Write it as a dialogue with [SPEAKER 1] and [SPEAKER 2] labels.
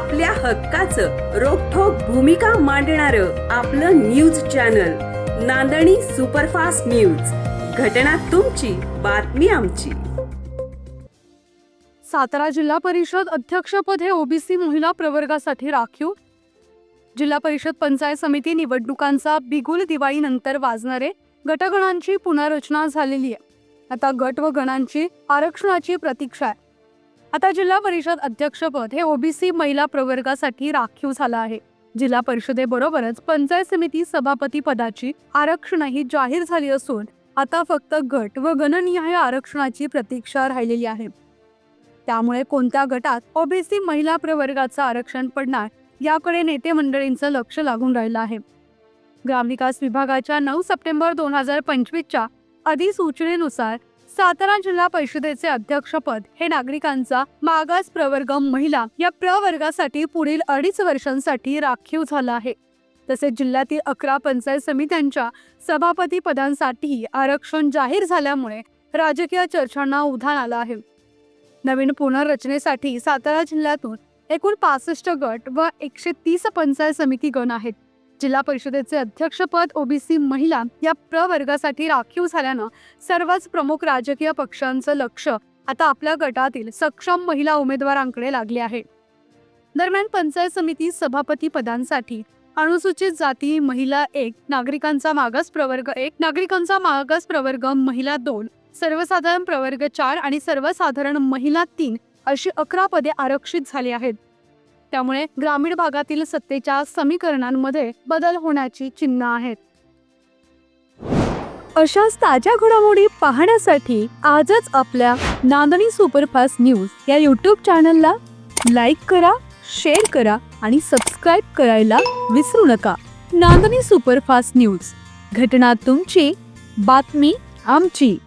[SPEAKER 1] आपल्या हक्काचं रोखोक भूमिका मांडणार आपलं news channel Nandani superfast news. घटना तुमची बातमी आमची.
[SPEAKER 2] सातारा जिल्हा परिषद अध्यक्षपद हे ओबीसी महिला प्रवर्गासाठी राखीव. जिल्हा परिषद पंचायत समिती निवडणुकांचा बिगुल दिवाळीनंतर वाजणारे गटगणांची पुनर्रचना झालेली आहे. आता गट व गणांची आरक्षणाची प्रतीक्षा आहे. आता जिल्हा परिषद अध्यक्षपद हे ओबीसी महिला प्रवर्गासाठी राखीव झालं आहे. जिल्हा परिषदेबरोबरच पंचायत समिती सभापती पदाची आरक्षणही जाहीर झाली असून आता फक्त गट व गणनिहाय आरक्षणाची प्रतीक्षा राहिलेली आहे. त्यामुळे कोणत्या गटात ओबीसी महिला प्रवर्गाचं आरक्षण पडणार याकडे नेते मंडळींचं लक्ष लागून राहिलं आहे. ग्रामविकास विभागाच्या नऊ सप्टेंबर दोन हजार पंचवीसच्या अधिसूचनेनुसार सातारा जिल्हा परिषदेचे अध्यक्षपद हे नागरिकांचा मागास प्रवर्ग महिला या प्रवर्गासाठी पुढील अडीच वर्षांसाठी राखीव झालं आहे. तसेच जिल्ह्यातील अकरा पंचायत समित्यांच्या सभापती पदांसाठी आरक्षण जाहीर झाल्यामुळे राजकीय चर्चांना उधाण आलं आहे. नवीन पुनर्रचनेसाठी सातारा जिल्ह्यातून एकूण पासष्ट गट व एकशे तीस पंचायत समिती गण आहेत. जिल्हा परिषदेचे अध्यक्षपद ओबीसी महिला या प्रवर्गासाठी राखीव झाल्यानं सर्वच प्रमुख राजकीय पक्षांचं लक्ष आता आपल्या गटातील सक्षम महिला उमेदवारांकडे लागले आहे. दरम्यान पंचायत समिती सभापती पदांसाठी अनुसूचित जाती महिला एक नागरिकांचा मागास प्रवर्ग एक नागरिकांचा मागास प्रवर्ग महिला दोन सर्वसाधारण प्रवर्ग चार आणि सर्वसाधारण महिला तीन अशी अकरा पदे आरक्षित झाली आहेत. त्यामुळे ग्रामीण भागातील सत्तेच्या समीकरणांमध्ये बदल होण्याची चिन्ह आहेत. अशाच ताज्या घडामोडी पाहण्यासाठी आजच आपल्या नांदणी सुपरफास्ट न्यूज या यूट्यूब चॅनलला लाईक करा शेअर करा आणि सबस्क्राईब करायला विसरू नका. Nandani superfast news. घटना तुमची बातमी आमची.